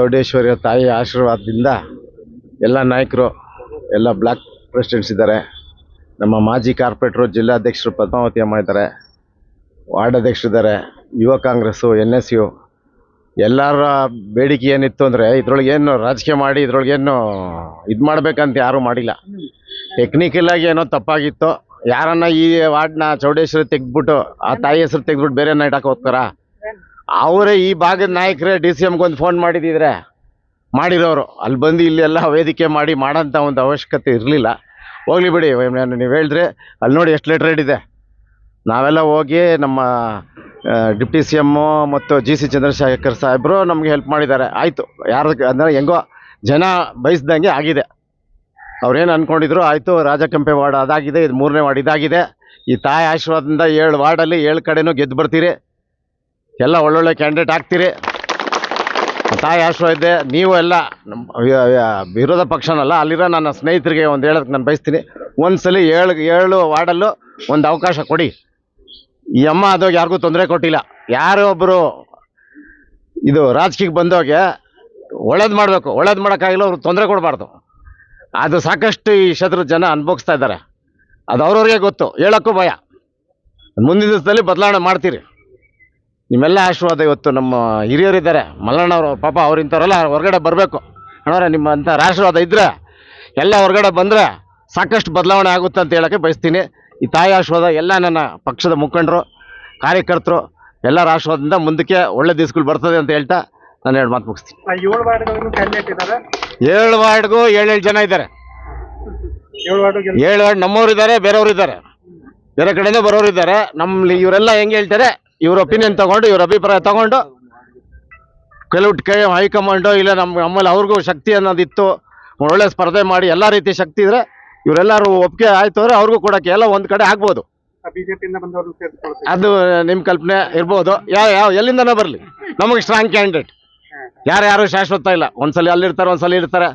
ಚೌಡೇಶ್ವರಿಯ ತಾಯಿ ಆಶೀರ್ವಾದದಿಂದ ಎಲ್ಲ ನಾಯಕರು, ಎಲ್ಲ ಬ್ಲಾಕ್ ಪ್ರೆಸಿಡೆಂಟ್ಸ್ ಇದ್ದಾರೆ. ನಮ್ಮ ಮಾಜಿ ಕಾರ್ಪೊರೇಟ್ರು, ಜಿಲ್ಲಾಧ್ಯಕ್ಷರು ಪದ್ಮಾವತಿ ಅಮ್ಮ ಇದ್ದಾರೆ. ವಾರ್ಡ್ ಅಧ್ಯಕ್ಷರಿದ್ದಾರೆ ಯುವ ಕಾಂಗ್ರೆಸ್ಸು, ಎನ್ ಎಸ್ ಯು, ಎಲ್ಲರ ಬೇಡಿಕೆ ಏನಿತ್ತು ಅಂದರೆ ಇದ್ರೊಳಗೆ ಏನು ರಾಜಕೀಯ ಮಾಡಿ ಇದ್ರೊಳಗೇನು ಇದು ಮಾಡಬೇಕಂತ ಯಾರೂ ಮಾಡಿಲ್ಲ. ಟೆಕ್ನಿಕಲ್ ಆಗಿ ಏನೋ ತಪ್ಪಾಗಿತ್ತು. ಯಾರನ್ನ ಈ ವಾರ್ಡ್ನ ಚೌಡೇಶ್ವರಿ ತೆಗೆದ್ಬಿಟ್ಟು, ಆ ತಾಯಿ ಹೆಸರು ತೆಗೆದ್ಬಿಟ್ಟು ಬೇರೆ ಇಡಕ್ಕೆ ಹೋಗ್ತಾರಾ ಅವರೇ ಈ ಭಾಗದ ನಾಯಕರೇ ಡಿ ಸಿ ಒಂದು ಫೋನ್ ಮಾಡಿದಿದ್ರೆ. ಮಾಡಿರೋರು. ಅಲ್ಲಿ ಬಂದು ಇಲ್ಲಿ ಎಲ್ಲ ವೇದಿಕೆ ಮಾಡಿ ಮಾಡೋಂಥ ಒಂದು ಅವಶ್ಯಕತೆ ಇರಲಿಲ್ಲ. ಹೋಗ್ಲಿ ಬಿಡಿ ನೀವು ಹೇಳಿದ್ರೆ, ಅಲ್ಲಿ ನೋಡಿ ಎಷ್ಟು ಲೆಟ್ರ್ ಇದೆ. ನಾವೆಲ್ಲ ಹೋಗಿ ನಮ್ಮ ಡಿಪ್ಟಿ ಸಿ ಎಮ್ಮು ಮತ್ತು ಜಿ ಸಿ ಚಂದ್ರಶೇಖರ್ ಸಾಹೇಬರು ನಮಗೆ ಹೆಲ್ಪ್ ಮಾಡಿದ್ದಾರೆ. ಆಯಿತು ಯಾರು ಅಂದರೆ ಹೆಂಗೋ ಜನ ಬಯಸ್ದಂಗೆ ಆಗಿದೆ. ಅವ್ರೇನು ಅಂದ್ಕೊಂಡಿದ್ರು ಆಯಿತು, ರಾಜಕಂಪೆ ವಾರ್ಡ್ ಅದಾಗಿದೆ, ಇದು ಮೂರನೇ ವಾರ್ಡ್ ಇದಾಗಿದೆ. ಈ ತಾಯಿ ಆಶೀರ್ವಾದದಿಂದ ಏಳು ವಾರ್ಡಲ್ಲಿ ಏಳು ಕಡೆನೂ ಗೆದ್ದು ಬರ್ತೀರಿ. ಎಲ್ಲ ಒಳ್ಳೊಳ್ಳೆ ಕ್ಯಾಂಡಿಡೇಟ್ ಆಗ್ತೀರಿ. ತಾಯಿ ಆಶ್ರಯ ಇದೆ ನೀವು ಎಲ್ಲ ವಿರೋಧ ಪಕ್ಷನಲ್ಲ, ಅಲ್ಲಿರೋ ನನ್ನ ಸ್ನೇಹಿತರಿಗೆ ಒಂದು ಹೇಳೋದಕ್ಕೆ ನಾನು ಬಯಸ್ತೀನಿ. ಒಂದ್ಸಲಿ ಏಳು ಏಳು ವಾರ್ಡಲ್ಲೂ ಒಂದು ಅವಕಾಶ ಕೊಡಿ. ಈ ಅಮ್ಮ ಅದೋಗಿ ಯಾರಿಗೂ ತೊಂದರೆ ಕೊಟ್ಟಿಲ್ಲ. ಯಾರೋ ಒಬ್ಬರು ಇದು ರಾಜಕೀಯಕ್ಕೆ ಬಂದೋಗೆ ಒಳ್ಳೇದು ಮಾಡಬೇಕು, ಒಳ್ಳೇದು ಮಾಡೋಕ್ಕಾಗಿಲ್ಲ ಅವ್ರಿಗೆ ತೊಂದರೆ ಕೊಡಬಾರ್ದು. ಅದು ಸಾಕಷ್ಟು ಈ ಕ್ಷೇತ್ರದ ಜನ ಅನುಭವಿಸ್ತಾ ಇದ್ದಾರೆ. ಅದು ಅವ್ರವ್ರಿಗೆ ಗೊತ್ತು, ಹೇಳೋಕ್ಕೂ ಭಯ. ಮುಂದಿನ ದಿವಸದಲ್ಲಿ ಬದಲಾವಣೆ ಮಾಡ್ತೀರಿ. ನಿಮ್ಮೆಲ್ಲ ಆಶೀರ್ವಾದ ಇವತ್ತು ನಮ್ಮ ಹಿರಿಯರಿದ್ದಾರೆ. ಮಲ್ಲಣ್ಣವರು ಪಾಪ ಅವ್ರು ಇಂಥವ್ರೆಲ್ಲ ಹೊರಗಡೆ ಬರಬೇಕು. ಅಣ್ಣವ್ರೆ ನಿಮ್ಮ ಅಂಥ ಆಶೀರ್ವಾದ ಇದ್ದರೆ ಎಲ್ಲ ಹೊರಗಡೆ ಬಂದರೆ ಸಾಕಷ್ಟು ಬದಲಾವಣೆ ಆಗುತ್ತೆ ಅಂತ ಹೇಳೋಕ್ಕೆ ಬಯಸ್ತೀನಿ. ಈ ತಾಯಿ ಆಶೀರ್ವಾದ ಎಲ್ಲ ನನ್ನ ಪಕ್ಷದ ಮುಖಂಡರು ಕಾರ್ಯಕರ್ತರು ಎಲ್ಲರ ಆಶೀರ್ವಾದದಿಂದ ಮುಂದಕ್ಕೆ ಒಳ್ಳೆ ದಿವಸಗಳು ಬರ್ತದೆ ಅಂತ ಹೇಳ್ತಾ ನಾನು ಎರಡು ಮಾತು ಮುಗಿಸ್ತೀನಿ. ಏಳು ವಾರ್ಡ್ಗೂ ಏಳೇಳು ಜನ ಇದ್ದಾರೆ. ಏಳು ವಾರ್ಡ್ ನಮ್ಮವರು ಇದ್ದಾರೆ ಬೇರೆಯವ್ರು ಇದ್ದಾರೆ ಬೇರೆ ಕಡೆಯಿಂದ ಬರೋರು ಇದ್ದಾರೆ ನಮ್ಮಲ್ಲಿ ಇವರೆಲ್ಲ ಹೆಂಗೆ ಹೇಳ್ತಾರೆ ಇವ್ರ ಒಪಿನಿಯನ್ ತಗೊಂಡು ಇವ್ರ ಅಭಿಪ್ರಾಯ ತಗೊಂಡು ಕೆಲವು ಕೈ ಹೈಕಮಾಂಡು ಇಲ್ಲ ನಮ್ಮ ನಮ್ಮಲ್ಲಿ ಅವ್ರಿಗೂ ಶಕ್ತಿ ಅನ್ನೋದಿತ್ತು ಒಳ್ಳೆ ಸ್ಪರ್ಧೆ ಮಾಡಿ ಎಲ್ಲ ರೀತಿ ಶಕ್ತಿ ಇದ್ರೆ ಇವರೆಲ್ಲರೂ ಒಪ್ಪಿಗೆ ಆಯ್ತು ಅಂದ್ರೆ ಅವ್ರಿಗೂ ಕೊಡಕ್ಕೆ ಎಲ್ಲ ಒಂದ್ ಕಡೆ ಆಗ್ಬೋದು. ಅದು ನಿಮ್ಮ ಕಲ್ಪನೆ ಇರ್ಬೋದು. ಯಾವ ಯಾವ ಎಲ್ಲಿಂದನೋ ಬರಲಿ. ನಮಗೆ ಸ್ಟ್ರಾಂಗ್ ಕ್ಯಾಂಡಿಡೇಟ್ ಯಾರು ಯಾರು ಶಾಶ್ವತ ಇಲ್ಲ. ಒಂದ್ಸಲ ಅಲ್ಲಿರ್ತಾರೆ ಒಂದ್ಸಲ ಇರ್ತಾರೆ.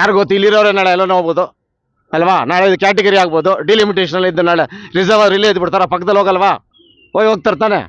ಯಾರು ಗೊತ್ತು ಇಲ್ಲಿರೋರೆ ನಾಳೆ ಎಲ್ಲ ಹೋಗ್ಬೋದು ಅಲ್ವಾ? ನಾಳೆ ಇದು ಕ್ಯಾಟಗರಿ ಆಗ್ಬೋದು. ಡಿಲಿಮಿಟೇಷನ್ ಇದ್ದು ನಾಳೆ ರಿಸರ್ವ್ ರಿಲೇ ಇದ್ದು ಬಿಡ್ತಾರ ಪಕ್ಕದಲ್ಲಿ ಹೋಗಲ್ವಾ? ಹೋಗಿ ಹೋಗ್ತಾರೆ ತಾನೆ